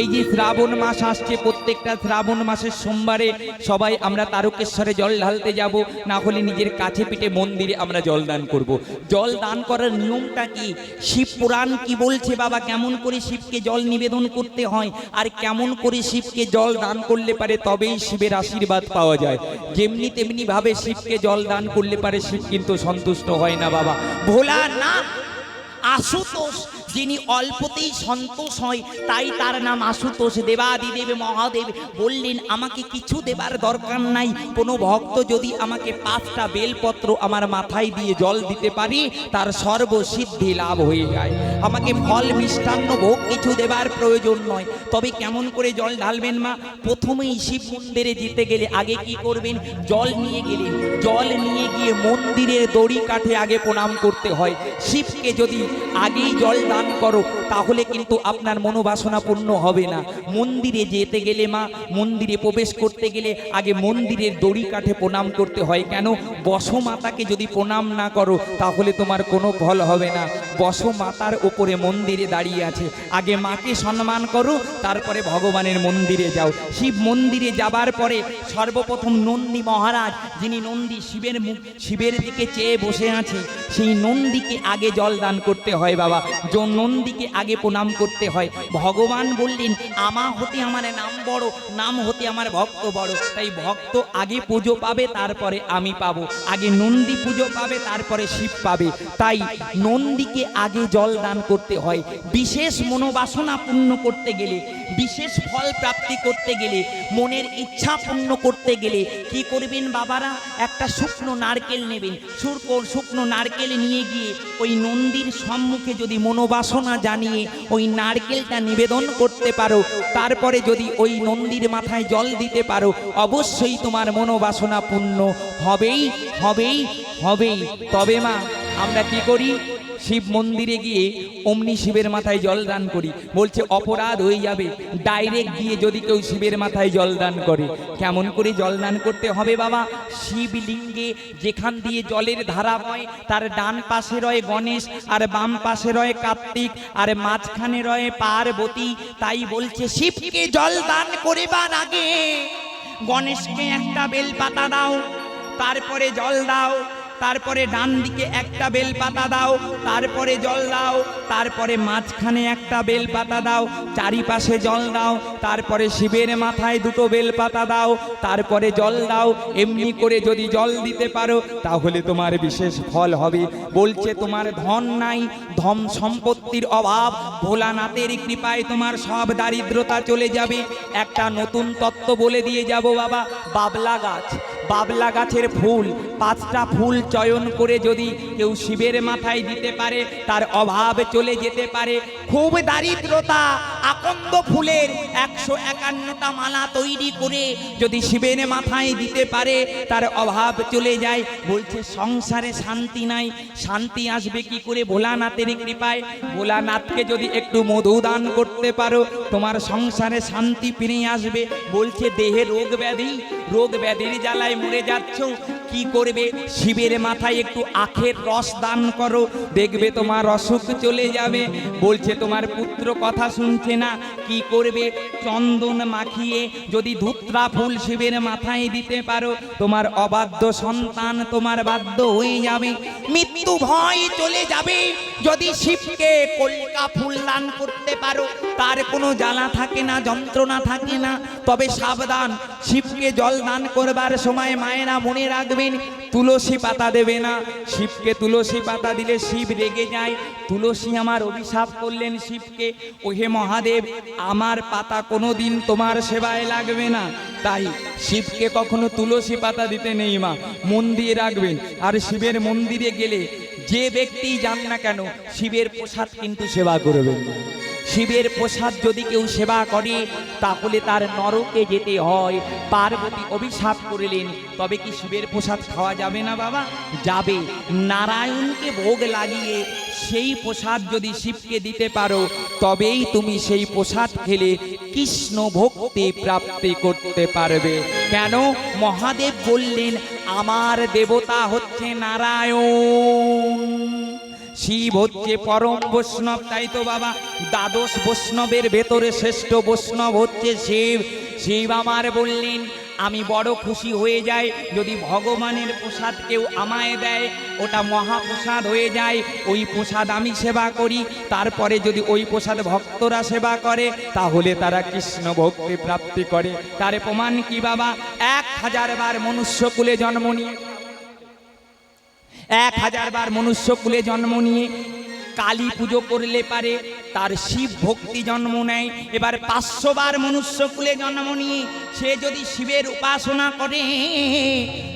এই যে শ্রাবণ মাস আসছে, প্রত্যেকটা শ্রাবণ মাসের সোমবারে সবাই আমরা তারকেশ্বরে জল ঢালতে যাব, না হলে নিজের কাছে পিঠে মন্দিরে আমরা জল দান করব। জল দান করার নিয়মটা কি? শিব পুরাণ কি বলছে বাবা? কেমন করে শিবকে জল নিবেদন করতে হয়? আর কেমন করে শিবকে জল দান করলে পারে তবেই শিবের আশীর্বাদ পাওয়া যায়। যেমনি তেমনি ভাবে শিবকে জল দান করলে পারে শিব কিন্তু সন্তুষ্ট হয় না বাবা। ভোলা না আশুতোষ যিনি অল্পতেই সন্তোষ হয়, তাই তার নাম আশুতোষ। দেবাদিদেব মহাদেব বললেন, আমাকে কিছু দেবার দরকার নাই। কোনো ভক্ত যদি আমাকে পাঁচটা বেলপত্র আমার মাথায় দিয়ে জল দিতে পারি, তার সর্বসিদ্ধি লাভ হয়ে যায়। আমাকে ফল মিষ্টান্ন ভোগ কিছু দেবার প্রয়োজন নয়। তবে কেমন করে জল ঢালবেন মা? প্রথমেই শিব মন্দিরে যেতে গেলে আগে কি করবেন? জল নিয়ে গেলেন জল নিয়ে গিয়ে মন্দিরের দড়ি কাঠে আগে প্রণাম করতে হয়। শিবকে যদি আগেই জল দান করো, তাহলে কিন্তু আপনার মনোবাসনা পূর্ণ হবে না। মন্দিরে যেতে গেলে মা, মন্দিরে প্রবেশ করতে গেলে আগে মন্দিরের দড়ি কাঠে প্রণাম করতে হয়। কেন? বসমাতাকে যদি প্রণাম না করো, তাহলে তোমার কোনো ফল হবে না। বসমাতার ওপরে মন্দিরে দাঁড়িয়ে আছে। আগে মাকে সম্মান করো, তারপরে ভগবানের মন্দিরে যাও। শিব মন্দিরে যাবার পরে সর্বপ্রথম নন্দী মহারাজ, যিনি নন্দী শিবের মুখ, শিবের দিকে চেয়ে বসে আছে, সেই নন্দীকে আগে জল দান করতে হয় বাবা। যে নন্দীকে আগে প্রণাম করতে হয়। ভগবান বললেন, আমা হতে আমার নাম বড়, নাম হতে আমার ভক্ত বড়। তাই ভক্ত আগে পুজো পাবে, তারপরে আমি পাবো। আগে নন্দী পুজো পাবে, তারপরে শিব পাবে। তাই নন্দীকে আগে জল দান করতে হয়। বিশেষ মনোবাসনা পূর্ণ করতে গেলে, বিশেষ ফল প্রাপ্তি করতে গেলে, মনের ইচ্ছা পূর্ণ করতে গেলে কি করবেন বাবারা? একটা শুকনো নারকেল নেবেন। শুকনো শুকনো নারকেল নিয়ে গিয়ে ওই নন্দীর সম্মুখে যদি মনোবাসনা জানিয়ে ওই নারকেলটা নিবেদন করতে পারো, তারপরে যদি ওই নন্দীর মাথায় জল দিতে পারো, অবশ্যই তোমার মনোবাসনা পূর্ণ হবেই হবেই হবেই। তবে মা, আমরা কি করি? শিব মন্দিরে গিয়ে অমনি শিবের মাথায় জল দান করি। বলছে, অপরাধ হয়ে যাবে। ডাইরেক্ট গিয়ে যদি কেউ শিবের মাথায় জল দান করে। কেমন করে জল দান করতে হবে বাবা? শিবলিঙ্গে যেখান দিয়ে জলের ধারা হয় তার ডান পাশে রয়ে গণেশ, আর বাম পাশে রয়ে কার্তিক, আর মাঝখানে রয়ে পার্বতী। তাই বলছে, শিবকে জল দান করিবার আগে গণেশকে একটা বেলপাতা দাও, তারপরে জল দাও। তারপরে ডান দিকে একটা বেল পাতা দাও, তারপরে জল দাও, তারপরে মাঝখানে একটা বেল পাতা দাও, চারিপাশে জল দাও, তারপরে শিবের মাথায় দুটো বেল পাতা দাও, তারপরে জল দাও, এমনি করে যদি জল দিতে পারো, তাহলে তোমার বিশেষ ফল হবে। বলছে, তোমার ধন নাই, ধন সম্পত্তির অভাব। ভোলানাথের কৃপায় তোমার সব দারিদ্রতা চলে যাবে। একটা নতুন তত্ত্ব বলে দিয়ে যাব বাবা, বাবলা গাছ। বাবলা গাছের ফুল, পাঁচটা ফুল চয়ন করে যদি কেউ শিবের মাথায় দিতে পারে, তার অভাব চলে যেতে পারে। খুব দারিদ্রতা, আকন্দ ফুলের একশো একান্নটা মালা তৈরি করে যদি শিবের মাথায় দিতে পারে, তার অভাব চলে যায়। বলছে, সংসারে শান্তি নাই, শান্তি আসবে কি করে? ভোলানাথের কৃপায়। ভোলানাথকে যদি একটু মধু দান করতে পারো, তোমার সংসারে শান্তি ফিরে আসবে। বলছে, দেহে রোগ ব্যাধি রোগ ব্যাধির জ্বালায় মরে যাচ্ছ। কি করবে? শিবের মাথায় একটু আখের রস দান করো। দেখবে তোমার অসুখ চলে যাবে। বলছে, তোমার পুত্র কথা শুনছে না। কি করবে? চন্দন মাখিয়ে যদি ধুত্রা ফুল শিবের মাথায় দিতে পারো, তোমার অবাধ্য সন্তান তোমার বাধ্য হয়ে যাবে। মৃত্যু ভয় চলে যাবে। যদি শিবকে কলিকা ফুল দান করতে পারো, তার কোনো জ্বালা থাকে না, যন্ত্রণা থাকে না। তবে সাবধান, শিবকে জল দান করবার সময় মায়েরা মনে রাখবেন, তুলসী পাতা দেবে না। শিবকে তুলসী পাতা দিলে শিব রেগে যায়। তুলসী আমার অভিশাপ করলেন শিবকে ও হে মহাদেব, আমার পাতা কোনোদিন তোমার সেবায় লাগবে না। তাই শিবকে কখনো তুলসী পাতা দিতে নেই মা, মন দিয়ে রাখবেন। আর শিবের মন্দিরে গেলে যে ব্যক্তি যান না কেন শিবের প্রসাদ কিন্তু সেবা করবেন। শিবের প্রসাদ যদি কেউ সেবা করে, তাহলে তার নরকে যেতে হয়। পার্বতী অভিশাপ করলেন, তবে কি শিবের প্রসাদ খাওয়া যাবে না বাবা? যাবে। নারায়ণকে ভোগ লাগিয়ে সেই প্রসাদ যদি শিবকে দিতে পারো, তবেই তুমি সেই প্রসাদ খেলে কৃষ্ণ ভক্তি প্রাপ্তি করতে পারবে। কেন? মহাদেব বললেন, আমার দেবতা হচ্ছে নারায়ণ। শিব হচ্ছে পরম বৈষ্ণব, তাই তো বাবা। দ্বাদশ বৈষ্ণবের ভেতরে শ্রেষ্ঠ বৈষ্ণব হচ্ছে শিব। শিব আমার বললেন, আমি বড় খুশি হয়ে যাই যদি ভগবানের প্রসাদ কেউ আমায় দেয়। ওটা মহাপ্রসাদ হয়ে যায়, ওই প্রসাদ আমি সেবা করি। তারপরে যদি ওই প্রসাদ ভক্তরা সেবা করে, তাহলে তারা কৃষ্ণ ভক্তি প্রাপ্তি করে। তার প্রমাণ কি বাবা? এক হাজার বার মনুষ্যকুলে জন্ম নিয়ে এক হাজার বার মনুষ্য কুলে জন্ম নিয়ে কালী পুজো করলে পারে। তার শিব ভক্তি জন্ম নেয়। এবার পাঁচশো বার মনুষ্য কুলে জন্ম নিয়ে সে যদি শিবের উপাসনা করে,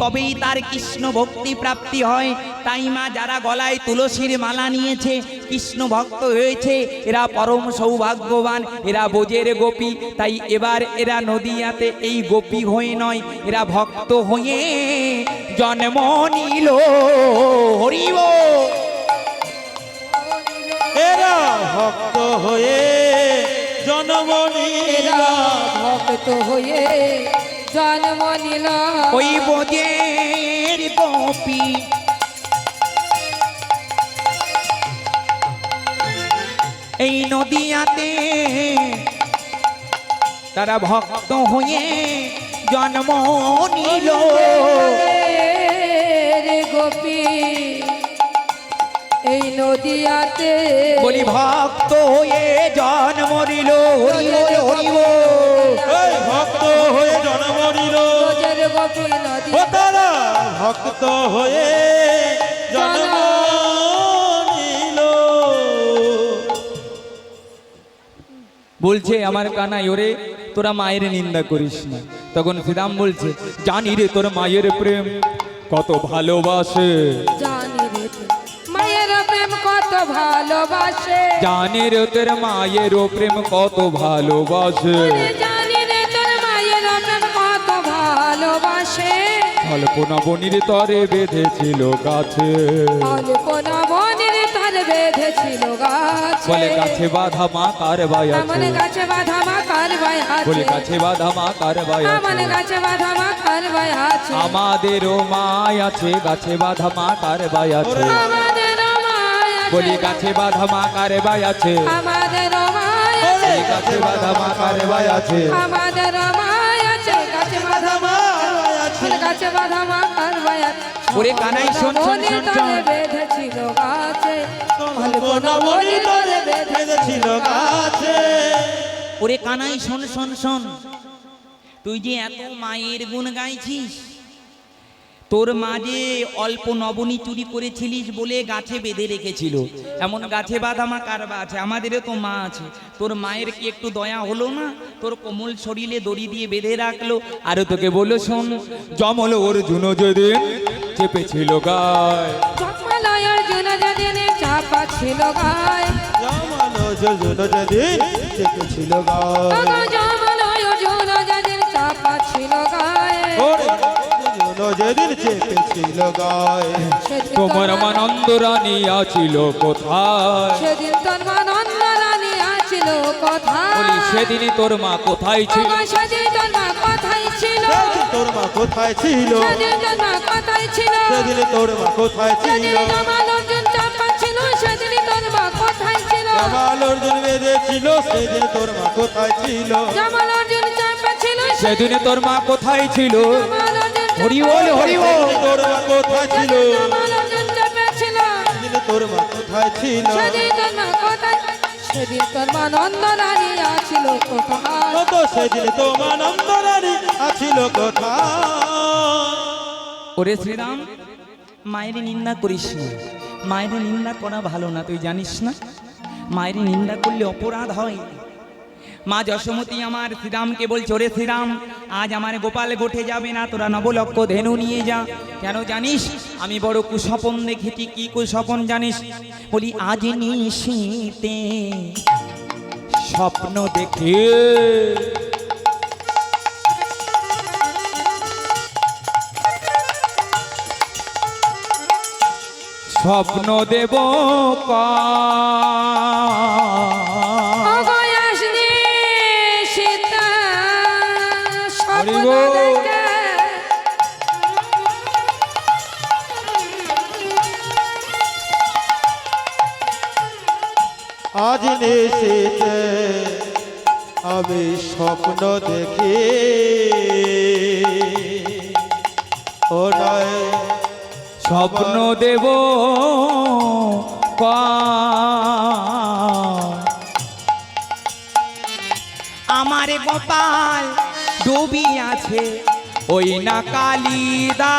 তবেই তার কৃষ্ণ ভক্তি প্রাপ্তি হয়। তাই মা যারা গলায় তুলসীর মালা নিয়েছে, কৃষ্ণ ভক্ত হয়েছে, এরা পরম সৌভাগ্যবান, এরা বোজের গোপী। তাই এবার এরা নদিয়াতে এই গোপী হয়ে নয়, এরা ভক্ত হয়ে জন্ম নিল। হরিব! হয়ে জন্ম এরা ভক্ত হয়ে জন্ম নিল ওই বোজের গোপী এই নদিয়াতে তারা ভক্ত হয়ে জন্ম নিল গোপী। এই নদিয়াতে বলি ভক্ত হয়ে জন্ম নিল হরি বল হরি বল। ভক্ত হয়ে জন্ম নিল। ও তারা ভক্ত হয়ে জন্ম বলছে আমার কানাই ওরে তোরা মায়ের নিন্দা করিস না। তখন শ্রীরাম বলছে জানি রে তোর মায়ের প্রেম কত ভালোবাসে। জানি রে ভালোবাসে। জানি রে তোর মায়ের প্রেম কত ভালোবাসে। জানি রে তোর মায়ের প্রেম কত ভালোবাসে। কল্পনা বনির তরে বেঁধেছিল গাছে। অল্পনা বনের তার বেঁধেছিল গাছে। বলে গাছে বাধা মা কার গাছে বাধা মা কারবাই বলে আছে। গাছে বাধা মা কার গাছে বাধা মা আছে। আমাদেরও মায় আছে গাছে বাধা মা কার বাই আছে? বলি গাছে বাধা মা কার বাই আছে। আমাদের বলি গাছে বাধা মা কার বাই আছে। আমাদের গাছে বাধা মা গাছে বাধা মা কারবাই আছে। ওরে কানাই শোন, শোন, শোন, তারে বেঁধেছিল গাছে। কল্পনা তরে বেঁধেছিল গাছে। ওরে কানাই শোন শোন শোন। তুই যে এত মায়ের গুণ গাইছিস তোর মা যে অল্প নবনী চুরি করেছিলিস বলে গাছে বেঁধে রেখেছিল। এমন গাছে বাঁধা মা কারবা আছে আমাদেরও তো মা আছে। তোর মায়ের কি একটু দয়া হলো না? তোর কোমল শরীরে দড়ি দিয়ে বেঁধে রাখল। আর তোকে বলো শোন। জমল ওর জুনো যেদিন চেপেছিল গায়। চাপা ছিল গায়। জামানো যেদিন চেপেছিল গায়ে। গায়ে। তোমার মানন্দ রানী আছিল কোথায়? সেদিন তোর মা নন্দ রানী আছিল কোথায়? বলি তোর মা কোথায় ছিল? সেদিন তোর মা কোথায় ছিল? সেদিন তোর মা কোথায় ছিল? সেদিন তোর মা কোথায় ছিল? সেদিন তোর মা কোথায় ছিল? চাপা ছিল সেদিন তোর মা কোথায় ছিল? জামাল অর্জুন বেঁধেছিল সেদিন তোর মা কোথায় ছিল? জামাল অর্জুন চাপা ছিল সেদিনে তোর মা কোথায় ছিল? হরি বল হরি বল। তোর মা কোথায় ছিল? তোর মা কোথায় ছিল? তোর মা কোথায় সেদিন তোর মা নন্দ আছিল কোথায়? কত সেদিন তোমার নন্দরানী আছিল কোথায়? ওরে শ্রীরাম মায়ের নিন্দা করিস না। মায়ের নিন্দা করা ভালো না তুই জানিস না? মায়ের নিন্দা করলে অপরাধ হয়। মা যশোমতী আমার শ্রীরামকে বলছে ওরে শ্রীরাম আজ আমার গোপাল গোঠে যাবে না, তোরা নবলক্ষ ধেনু নিয়ে যা। কেন জানিস? আমি বড় কুস্বপন দেখেছি, কি কুস্বপন জানিস? বলি, আজ নিশীতে স্বপ্ন দেখে। স্বপ্ন দেব কা আজ নিশিতে আমি স্বপ্ন দেখি। ও নয় স্বপ্ন দেব আমার গোপাল ডুবি আছে ওই না কালিদা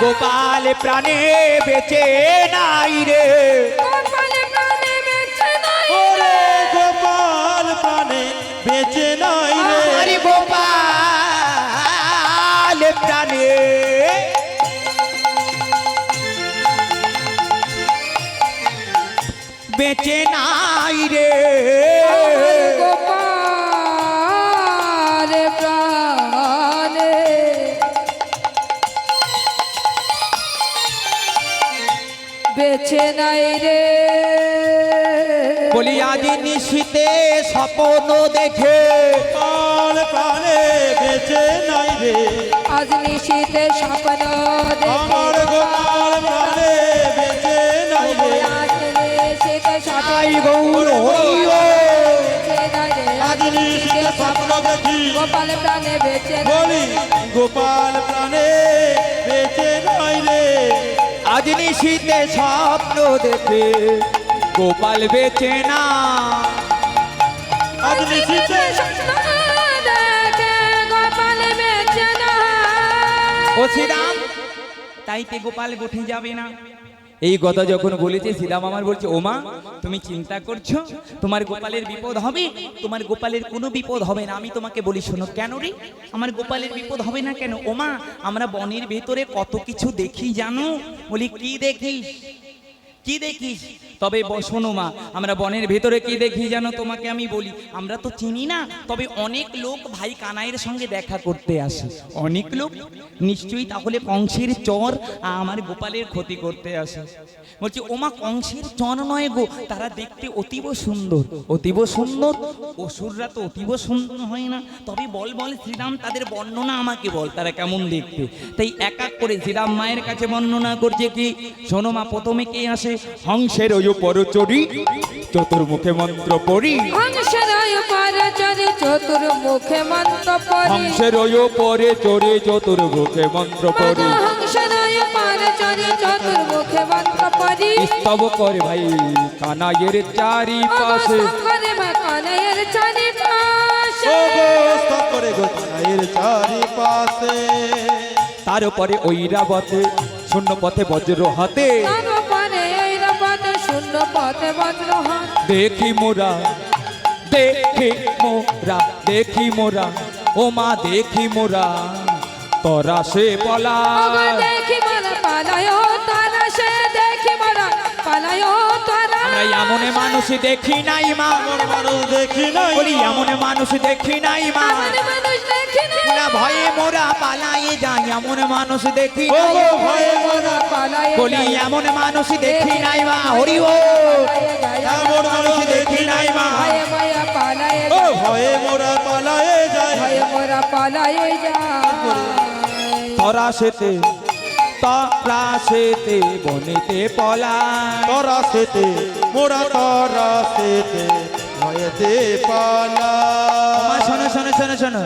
গোপাল প্রাণে বেঁচে নাই রে গোপালে প্রাণে বেঁচে নাই। ওরে গোপাল প্রাণে বেঁচে নাই রে গোপাল প্রাণে নিশীতে স্বপ্ন দেখে। গোপাল প্রাণে বেঁচে নাই রে। আজ নিশীতে স্বপ্ন দেখে। আমার গোপাল প্রাণে বেঁচে নাই রে। আজ নিশীতে গৌর আজ নিশিতে স্বপ্ন দেখি। গোপাল প্রাণে বেঁচে নাই বলি গোপাল প্রাণে বেঁচে নাই রে। আজ নিশীতে স্বপ্ন দেখে। গোপাল বেচে না। ও শ্রীরাম তাইতে গোপাল গোঠে যাবে না? এই কথা যখন বলেছে শ্রীরাম আমার বলছে ওমা তুমি চিন্তা করছ? তোমার গোপালের বিপদ হবে? তোমার গোপালের কোনো বিপদ হবে না। আমি তোমাকে বলি শোনো কেন রে? আমার গোপালের বিপদ হবে না কেন? ওমা আমরা বনের ভেতরে কত কিছু দেখি জানো? বলি কি দেখিস? কি দেখিস? তবে শোনো মা, আমরা বনের ভেতরে কি দেখি জানো? তোমাকে আমি বলি, আমরা তো চিনি না, তবে অনেক লোক ভাই কানাইয়ের সঙ্গে দেখা করতে আসে। অনেক লোক? নিশ্চয়ই তাহলে কংসের চর আমার গোপালের ক্ষতি করতে আসে। বলছি, ওমা, কংসের চর নয় গো, তারা দেখতে অতীব সুন্দর। অতীব সুন্দর? অসুররা তো অতীব সুন্দর হয় না। তবে বল বল, শ্রীরাম, তাদের বর্ণনা আমাকে বল, তারা কেমন দেখতে? তাই এক এক করে শ্রীরাম মায়ের কাছে বর্ণনা করছে কি? শোনো মা, প্রথমে কে আসে? হংসের ওই পরচরি চতুর্মুখে মন্ত্র পড়ি। হংসরায় পরচরি চতুর্মুখে মন্ত্র পরি হংসের ওই পরে চড়ে চতুর্মুখে মন্ত্র পড়ি। হংসের হংসরায় পরচরি চতুর্মুখে মন্ত্র পরি স্তব করে ভাই কানাইয়ের চারি পাশে অবসঙ্গরে মাকানের চারিপাশে। ও গো স্তব করে গো কানাইয়ের চারিপাশে। তারপরে ঐরাবতে শূন্য পথে বজ্র হাতে। দেখি মোরা দেখি মোরা দেখি মোরা ও মা দেখি মোরা তোরা সে বলা ওগো দেখি মোরা পালায় তারা সে দেখি মোরা পালায় তারা। আমরা এমন মানুষ দেখি নাই মা। মানুষ দেখি নাই বলি এমন মানুষ দেখি নাই মা। মানুষ না ভয়ে মোরা পালায়ে যাই এমন মানুষ দেখি ও নাই গো ভয়ে মোরা পালায় বলি এমন মানুষ দেখি নাই মা হরি ও। এমন মানুষ দেখি নাই মা ভয়ে মায়া পালায় ও ভয়ে মোরা পালায়ে যায় ভয়ে মোরা পালায় যায় তরা সেতে তরা সেতে বনেতে পলা। তরা সেতে মোরা তরা সেতে ভয়েতে পালা। শোনো শোনো শোনো শোনো।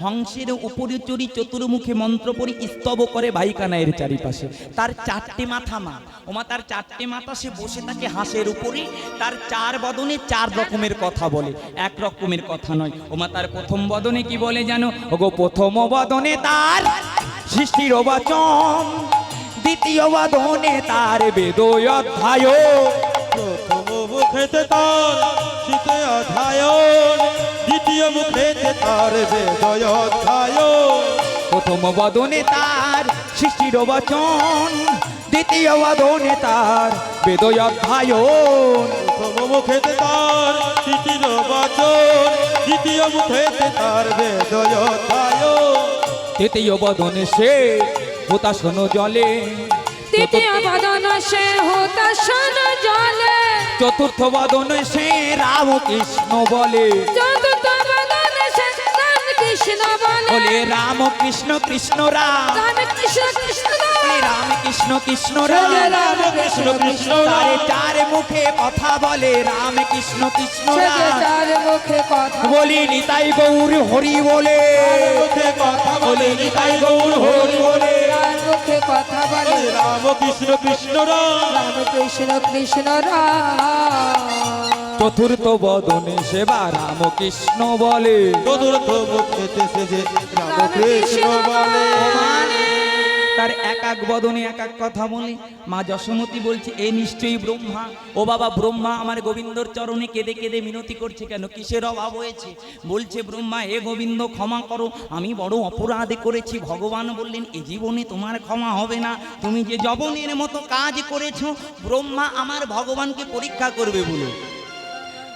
হংসের উপরে চড়ি চতুর্মুখে মন্ত্র পড়ি স্তব করে ভাইকানায়ের চারিপাশে। তার চারটে মাথা মা। ওমা, তার চারটে মাথা, সে বসে থাকে হাঁসের উপরে। তার চার বদনে চার রকমের কথা বলে। এক রকমের কথা নয়। ওমা, তার প্রথম বদনে কি বলে জানো? ওগো, প্রথম বদনে তার সৃষ্টির বচন, দ্বিতীয় বদনে তার বেদয় অধ্যায়। প্রথম তার তার প্রথম বদনে তার সৃষ্টির বচন। দ্বিতীয় বদনে তার বেদয় অধ্যায়ন। প্রথম মুখেতে তার তৃতীয় বচন। দ্বিতীয় মুখেতে তার বেদয় অধ্যায়ন। তৃতীয় বদনে সে হোতাশন জলে। তৃতীয় বদন সে হুতাশন জলে। চতুর্থ বদনে সে রাম কৃষ্ণ বলে। কৃষ্ণ বলে। রাম কৃষ্ণ কৃষ্ণ রাম। রাম কৃষ্ণ কৃষ্ণ রাম। রাম কৃষ্ণ কৃষ্ণ রাম। রাম কৃষ্ণ কৃষ্ণ তারে চার মুখে কথা বলে রাম কৃষ্ণ কৃষ্ণ রাম। চার মুখে কথা বলি। নিতাই গৌর হরি বলে। মুখে কথা বলে। বলে নিতাই গৌর হরি বলে। মুখে কথা বলে। রাম কৃষ্ণ কৃষ্ণ রাম। রাম কৃষ্ণ কৃষ্ণ রাম। চতুর্থ বদনে সেবা রাম কৃষ্ণ বলে। চতুর্থ মুখেতে বলে। তার এক এক বদনে এক এক কথা বলে। মা যশোমতী বলছে এ নিশ্চয়ই ব্রহ্মা। ও বাবা ব্রহ্মা আমার গোবিন্দর চরণে কেঁদে কেঁদে মিনতি করছে কেন? কিসের অভাব হয়েছে? বলছে ব্রহ্মা হে গোবিন্দ ক্ষমা করো। আমি বড় অপরাধ করেছি। ভগবান বললেন এ জীবনে তোমার ক্ষমা হবে না। তুমি যে জবনের মতো কাজ করেছ ব্রহ্মা আমার ভগবানকে পরীক্ষা করবে বলে।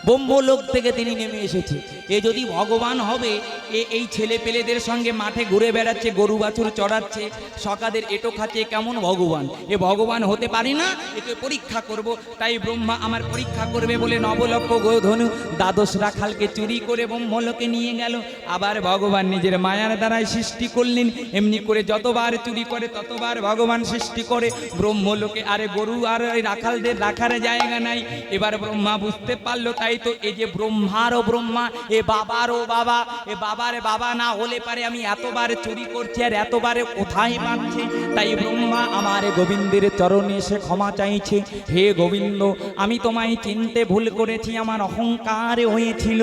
ব্রহ্মলোক থেকে তিনি নেমে এসেছে। এ যদি ভগবান হবে, এ এই ছেলে পেলেদের সঙ্গে মাঠে ঘুরে বেড়াচ্ছে, গরু বাছুর চড়াচ্ছে, সকাদের এটো খাচ্ছে, কেমন ভগবান? এ ভগবান হতে পারে না একে পরীক্ষা করব, তাই ব্রহ্মা আমার পরীক্ষা করবে বলে নবলক্ষ গোধনু দ্বাদশ রাখালকে চুরি করে ব্রহ্মলোকে নিয়ে গেল। আবার ভগবান নিজের মায়ার দ্বারাই সৃষ্টি করলেন, এমনি করে যতবার চুরি করে, ততবার ভগবান সৃষ্টি করে। ব্রহ্মলোকে আরে গরু আর ওই রাখালদের রাখার জায়গা নাই। এবার ব্রহ্মা বুঝতে পারল, তাই তো এই যে ব্রহ্মারও ব্রহ্মা, এ বাবারও বাবা, এ বাবার বাবা না হলে পারে আমি এতবার চুরি করছি আর এতবারে কোথায় পাচ্ছি তাই ব্রহ্মা আমার গোবিন্দের চরণে এসে ক্ষমা চাইছে। হে গোবিন্দ, আমি তোমায় চিনতে ভুল করেছি, আমার অহংকার হয়েছিল।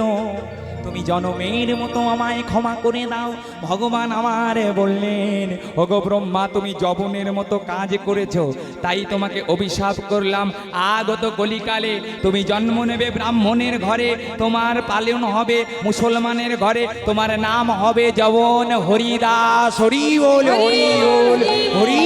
তুমি জনমের মতো আমায় ক্ষমা করে দাও। ভগবান আমার বললেন, ওগো ব্রহ্মা, তুমি জবনের মতো কাজ করেছ, তাই তোমাকে অভিশাপ করলাম। আগত কলিকালে তুমি জন্ম নেবে ব্রাহ্মণের ঘরে, তোমার পালন হবে মুসলমানের ঘরে, তোমার নাম হবে জবন হরিদাস, হরি বল হরি বল হরি